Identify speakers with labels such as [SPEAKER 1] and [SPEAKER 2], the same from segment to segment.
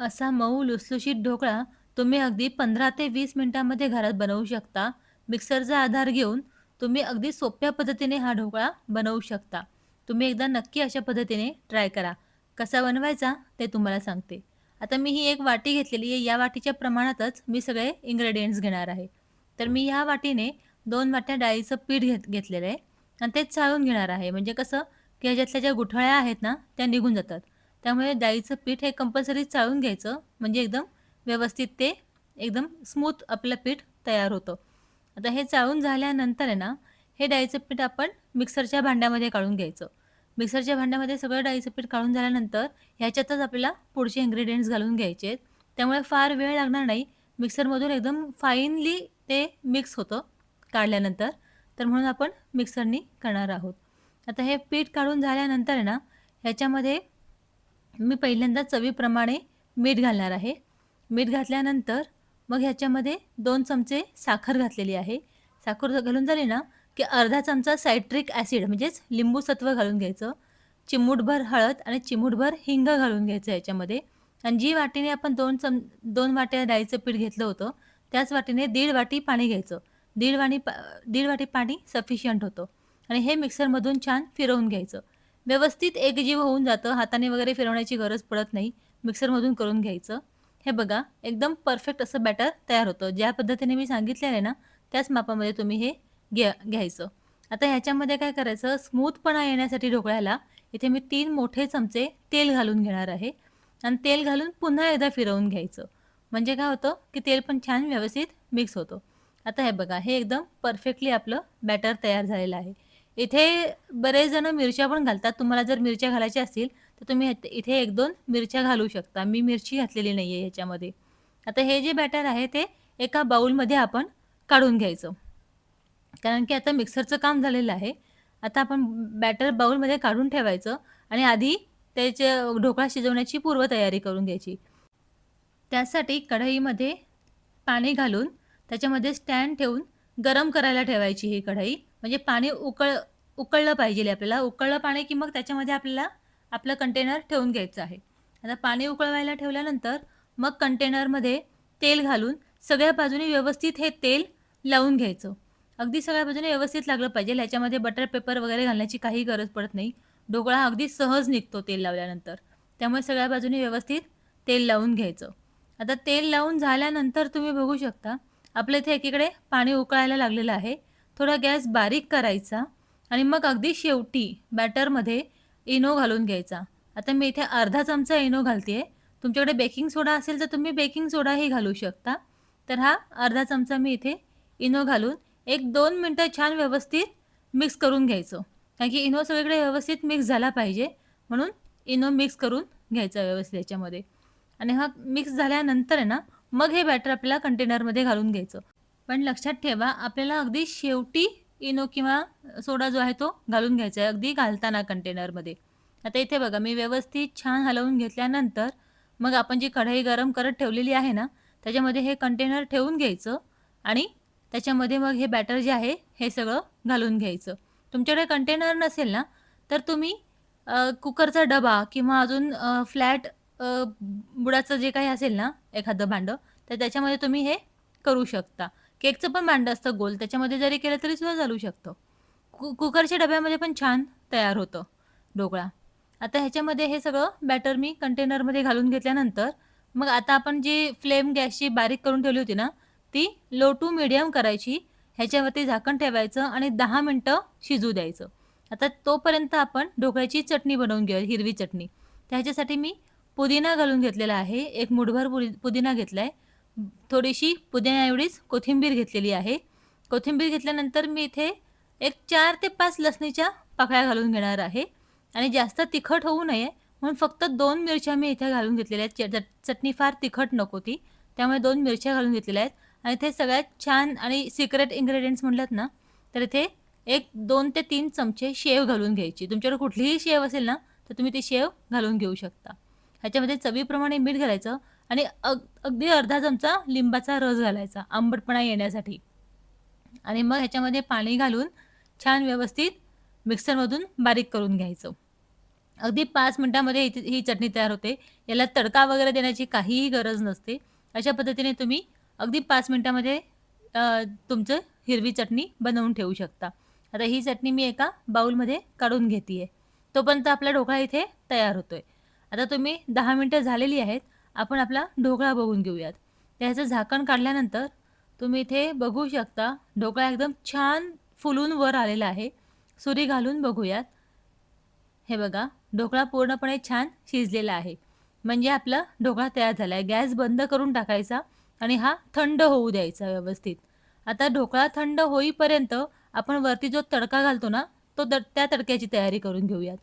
[SPEAKER 1] असा मऊ लुसलुशीत ढोकळा तुम्ही अगदी 15 ते वीस मिनिटांमध्ये घरात बनवू शकता. मिक्सरचा आधार घेऊन तुम्ही अगदी सोप्या पद्धतीने हा ढोकळा बनवू शकता. तुम्ही एकदा नक्की अशा पद्धतीने ट्राय करा. कसा बनवायचा ते तुम्हाला सांगते. आता मी ही एक वाटी घेतलेली आहे. या वाटीच्या प्रमाणातच मी सगळे इंग्रेडियंट्स घेणार आहे. तर मी ह्या वाटीने दोन वाट्या डाळीचं पीठ घेत घेतलेलं आहे आणि ते चाळून घेणार आहे. म्हणजे कसं, की ह्याच्यातल्या ज्या गुठळ्या आहेत ना, त्या निघून जातात. त्यामुळे डाळीचं पीठ हे कंपल्सरी चाळून घ्यायचं. म्हणजे एकदम व्यवस्थित ते एकदम स्मूथ आपलं पीठ तयार होतं. आता हे चाळून झाल्यानंतर आहे ना, हे डाळीचं पीठ आपण मिक्सरच्या भांड्यामध्ये काढून घ्यायचं. मिक्सरच्या भांड्यामध्ये सगळं डाळीचं पीठ काढून झाल्यानंतर ह्याच्यातच आपल्याला पुढचे इन्ग्रेडियंट्स घालून घ्यायचे आहेत. त्यामुळे फार वेळ लागणार नाही. मिक्सरमधून एकदम फाईनली ते मिक्स होतं काढल्यानंतर. तर म्हणून आपण मिक्सरनी करणार आहोत. आता हे पीठ काढून झाल्यानंतर आहे ना, ह्याच्यामध्ये मी पहिल्यांदा चवीप्रमाणे मीठ घालणार आहे. मीठ घातल्यानंतर मग ह्याच्यामध्ये दोन चमचे साखर घातलेली आहे. साखर घालून झाली ना, की अर्धा चमचा सायट्रिक ॲसिड म्हणजेच लिंबू सत्व घालून घ्यायचं. चिमूटभर हळद आणि चिमूटभर हिंग घालून घ्यायचं याच्यामध्ये आणि जी वाटीने आपण दोन चम दोन वाट्या डाळीचं पीठ घेतलं होतं, त्याच वाटीने दीड वाटी पाणी घ्यायचं. दीड वाटी पा दीड वाटी पाणी सफिशियंट होतं आणि हे मिक्सरमधून छान फिरवून घ्यायचं. व्यवस्थित एकजीव होऊन जातं. हाताने वगैरे फिरवण्याची गरज पडत नाही. मिक्सरमधून करून घ्यायचं. हे बघा एकदम परफेक्ट असं बॅटर तयार होतं. ज्या पद्धतीने मी सांगितलेलं आहे ना, त्याच मापामध्ये तुम्ही हे घ्या घ्यायचं. आता ह्याच्यामध्ये काय करायचं, स्मूथपणा येण्यासाठी ढोकळ्याला इथे मी तीन मोठे चमचे तेल घालून घेणार आहे आणि तेल घालून पुन्हा एकदा फिरवून घ्यायचं. म्हणजे काय होतं, की तेल पण छान व्यवस्थित मिक्स होतं. आता हे बघा, हे एकदम परफेक्टली आपलं बॅटर तयार झालेलं आहे. इथे बरेच जण मिरच्या पण घालतात. तुम्हाला जर मिरच्या घालायच्या असतील, तर तुम्ही इथे एक दोन मिरच्या घालू शकता. मी मिरची घातलेली नाही आहे ह्याच्यामध्ये. आता हे जे बॅटर आहे ते एका बाउलमध्ये आपण काढून घ्यायचं. कारण की आता मिक्सरचं काम झालेलं आहे. आता आपण बॅटर बाउलमध्ये काढून ठेवायचं आणि आधी त्याचे ढोकळा शिजवण्याची पूर्वतयारी करून घ्यायची. त्यासाठी कढईमध्ये पाणी घालून त्याच्यामध्ये स्टँड ठेवून गरम करायला ठेवायची ही कढई. म्हणजे पाणी उकळ उकळलं पाहिजे आपल्याला. उकळलं पाणी की मग त्याच्यामध्ये आपल्याला आपलं कंटेनर ठेवून घ्यायचं आहे. आता पाणी उकळवायला ठेवल्यानंतर मग कंटेनरमध्ये तेल घालून सगळ्या बाजूने व्यवस्थित हे तेल लावून घ्यायचं. अगदी सगळ्या बाजूने व्यवस्थित लागलं पाहिजे. ह्याच्यामध्ये बटर पेपर वगैरे घालण्याची काही गरज पडत नाही. ढोकळा अगदी सहज निघतो तेल लावल्यानंतर. त्यामुळे सगळ्या बाजूने व्यवस्थित तेल लावून घ्यायचं. आता तेल लावून झाल्यानंतर तुम्ही बघू शकता, आपल्या इथे एकीकडे पाणी उकळायला लागलेलं आहे. थोडा गॅस बारीक करायचा आणि मग अगदी शेवटी बॅटरमध्ये इनो घालून घ्यायचा. आता मी इथे अर्धा चमचा इनो घालते तुमच्याकडे बेकिंग सोडा असेल तर तुम्ही बेकिंग सोडाही घालू शकता. तर हा अर्धा चमचा मी इथे इनो घालून एक दोन मिनटं छान व्यवस्थित मिक्स करून घ्यायचो कारण की इनो सगळीकडे व्यवस्थित मिक्स झाला पाहिजे. म्हणून इनो मिक्स करून घ्यायचा व्यवस्थित याच्यामध्ये आणि हा मिक्स झाल्यानंतर आहे ना, मग हे बॅटर आपल्याला कंटेनरमध्ये घालून घ्यायचं. पण लक्षात ठेवा, आपल्याला अगदी शेवटी इनो किंवा सोडा जो आहे तो घालून घ्यायचा आहे, अगदी घालताना कंटेनरमध्ये. आता इथे बघा, मी व्यवस्थित छान हलवून घेतल्यानंतर मग आपण जी कढई गरम करत ठेवलेली आहे ना, त्याच्यामध्ये हे कंटेनर ठेवून घ्यायचं आणि त्याच्यामध्ये मग हे बॅटर जे आहे, हे सगळं घालून घ्यायचं. तुमच्याकडे कंटेनर नसेल ना, तर तुम्ही कुकरचा डबा किंवा अजून फ्लॅट बुडाचं जे काही असेल ना, एखादं भांडं, तर त्याच्यामध्ये तुम्ही हे करू शकता. केकचं पण भांडं असतं गोल, त्याच्यामध्ये जरी केलं तरी सुद्धा चालू शकतं. कु कुकरच्या डब्यामध्ये पण छान तयार होतं ढोकळा. आता ह्याच्यामध्ये हे सगळं बॅटर मी कंटेनरमध्ये घालून घेतल्यानंतर मग आता आपण जी फ्लेम गॅसची बारीक करून ठेवली होती ना, ती लो टू मीडियम करायची. ह्याच्यावरती झाकण ठेवायचं आणि दहा मिनटं शिजू द्यायचं. आता तोपर्यंत आपण ढोकळ्याची चटणी बनवून घेऊया, हिरवी चटणी. तर ह्याच्यासाठी मी पुदिना घालून घेतलेला आहे. एक मूठभर पुदी पुदिना घेतलाय. थोडीशी पुदिन्याएवढीच कोथिंबीर घेतलेली आहे. कोथिंबीर घेतल्यानंतर मी इथे एक चार ते पाच लसणीच्या पाकळ्या घालून घेणार आहे आणि जास्त तिखट होऊ नये म्हणून फक्त दोन मिरच्या मी इथे घालून घेतलेल्या आहेत. चटणी फार तिखट नको ती. त्यामुळे दोन मिरच्या घालून घेतलेल्या आहेत आणि इथे सगळ्यात छान आणि सिक्रेट इन्ग्रेडियंट्स म्हणलात ना, तर इथे एक दोन ते तीन चमचे शेव घालून घ्यायची. तुमच्याकडे कुठलीही शेव असेल ना, तर तुम्ही ती शेव घालून घेऊ शकता. ह्याच्यामध्ये चवीप्रमाणे मीठ घालायचं आणि अग अगदी अर्धा चमचा लिंबाचा रस घालायचा, आंबटपणा येण्यासाठी. आणि मग ह्याच्यामध्ये पाणी घालून छान व्यवस्थित मिक्सरमधून बारीक करून घ्यायचं. अगदी पाच मिनटामध्ये ही ही चटणी तयार होते. याला तडका वगैरे देण्याची काहीही गरज नसते. अशा पद्धतीने तुम्ही अगदी पाच मिनटामध्ये तुमचं हिरवी चटणी बनवून ठेवू शकता. आता ही चटणी मी एका बाउलमध्ये काढून घेते आहे. तोपर्यंत आपला ढोकळा इथे तयार होतो आहे आता तुम्ही दहा मिनटं झालेली आहेत. आपण आपला ढोकळा बघून घेऊयात. त्याचं झाकण काढल्यानंतर तुम्ही इथे बघू शकता ढोकळा एकदम छान फुलून वर आलेला आहे. सुरी घालून बघूयात. हे बघा ढोकळा पूर्णपणे छान शिजलेला आहे. म्हणजे आपला ढोकळा तयार झाला आहे. गॅस बंद करून टाकायचा आणि हा थंड होऊ द्यायचा व्यवस्थित. आता ढोकळा थंड होईपर्यंत आपण वरती जो तडका घालतो ना, तो तड त्या तडक्याची तयारी करून घेऊयात.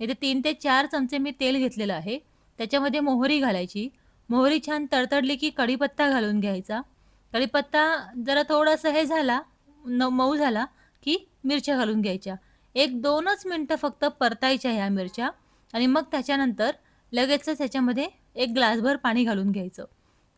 [SPEAKER 1] इथे तीन ते चार चमचे मी तेल घेतलेलं आहे. त्याच्यामध्ये मोहरी घालायची. मोहरी छान तडतडली की कढीपत्ता घालून घ्यायचा. कढीपत्ता जरा थोडासा हे झाला, न मऊ झाला की मिरच्या घालून घ्यायच्या. एक दोनच मिनटं फक्त परतायच्या ह्या मिरच्या आणि मग त्याच्यानंतर लगेचच त्याच्यामध्ये एक ग्लासभर पाणी घालून घ्यायचं.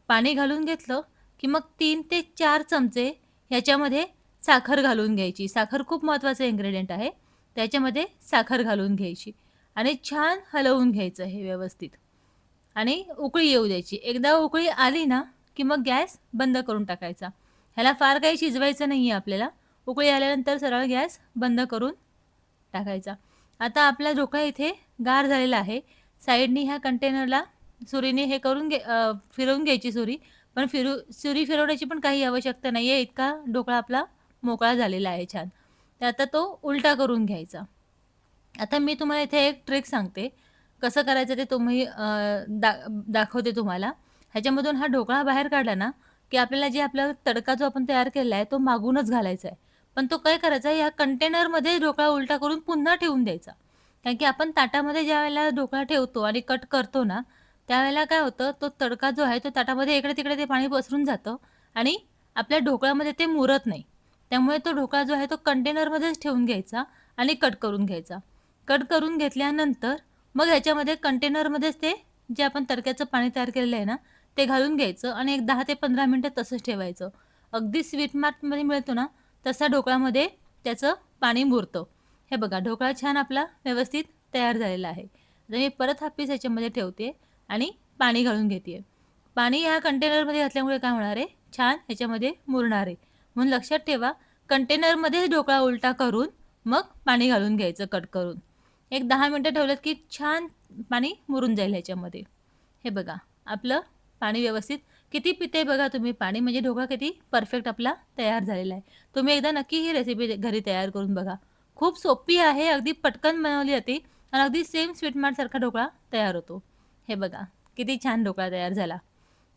[SPEAKER 1] पाणी घालून घेतलं की मग तीन ते चार चमचे ह्याच्यामध्ये साखर घालून घ्यायची. साखर खूप महत्त्वाचं इन्ग्रेडियंट आहे. त्याच्यामध्ये साखर घालून घ्यायची आणि छान हलवून घ्यायचं हे व्यवस्थित आणि उकळी येऊ द्यायची. एकदा उकळी आली ना, की मग गॅस बंद करून टाकायचा. ह्याला फार काही शिजवायचं नाही आहे आपल्याला. उकळी आल्यानंतर सरळ गॅस बंद करून टाकायचा. आता आपला ढोकळा इथे गार झालेला आहे. साईडनी ह्या कंटेनरला सुरीने हे करून घे फिरवून घ्यायची सुरी. पण फिरू सुरी फिरवण्याची पण काही आवश्यकता नाही आहे. इतका ढोकळा आपला मोकळा झालेला आहे छान. तर आता तो उलटा करून घ्यायचा. आता मी तुम्हाला इथे एक ट्रिक सांगते. कसं करायचं ते तुम्ही अ, दा दाखवते तुम्हाला. ह्याच्यामधून हा ढोकळा बाहेर काढला ना, की आपल्याला जे आपला तडका जो आपण तयार केलेला आहे, तो मागूनच घालायचा आहे. पण तो काय करायचा या कंटेनरमध्ये ढोकळा उलटा करून पुन्हा ठेवून द्यायचा. कारण की आपण ताटामध्ये ज्यावेळेला ढोकळा ठेवतो आणि कट करतो ना, त्यावेळेला काय होतं, तो तडका जो आहे तो ताटामध्ये इकडे-तिकडे ते पाणी पसरून जातं आणि आपल्या ढोकळ्यामध्ये ते मुरत नाही. त्यामुळे तो ढोकळा जो आहे तो कंटेनरमध्येच ठेवून घ्यायचा आणि कट करून घ्यायचा. कट करून घेतल्यानंतर मग ह्याच्यामध्ये कंटेनरमध्येच ते जे आपण तडक्याचं पाणी तयार केलेलं आहे ना, ते घालून घ्यायचं आणि एक दहा ते पंधरा मिनटं तसंच ठेवायचं. अगदी स्वीट मार्टमध्ये मिळतो ना, तसा ढोकळ्यामध्ये त्याचं पाणी मुरतं. हे बघा ढोकळा छान आपला व्यवस्थित तयार झालेला आहे. आता मी परत हा पीस ह्याच्यामध्ये ठेवते आणि पाणी घालून घेते पाणी ह्या कंटेनरमध्ये घातल्यामुळे काय होणार आहे, छान ह्याच्यामध्ये मुरणार आहे. म्हणून लक्षात ठेवा कंटेनरमध्येच ढोकळा उलटा करून मग पाणी घालून घ्यायचं कट करून. एक दहा मिनटं ठेवलं की छान पाणी मुरून जाईल ह्याच्यामध्ये. हे बघा आपलं पाणी व्यवस्थित किती पिते बघा तुम्ही पाणी म्हणजे ढोकळा किती परफेक्ट आपला तयार झालेला आहे. तुम्ही एकदा नक्की ही रेसिपी घरी तयार करून बघा. खूप सोपी आहे. अगदी पटकन बनवली जाते आणि अगदी सेम स्वीट मार्टसारखा ढोकळा तयार होतो. हे बघा किती छान ढोकळा तयार झाला.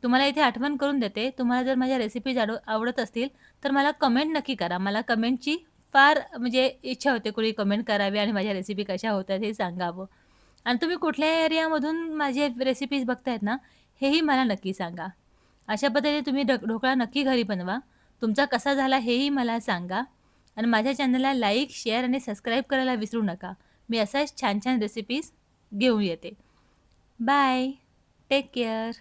[SPEAKER 1] तुम्हाला इथे आठवण करून देते. तुम्हाला जर माझ्या रेसिपीज आवडत असतील, तर मला कमेंट नक्की करा. मला कमेंटची फार म्हणजे इच्छा होते कोणी कमेंट करावी आणि माझ्या रेसिपी कशा होतात हे सांगावं. आणि तुम्ही कुठल्या एरियामधून माझे रेसिपीज बघतायत ना, हेही मला नक्की सांगा. अशा पद्धतीने तुम्ही ढ ढोकळा नक्की घरी बनवा. तुमचा कसा झाला हेही मला सांगा. आणि माझ्या चॅनलला लाईक, शेअर आणि सबस्क्राईब करायला विसरू नका. मी असाच छान-छान रेसिपीज घेऊन येते. बाय. Take care.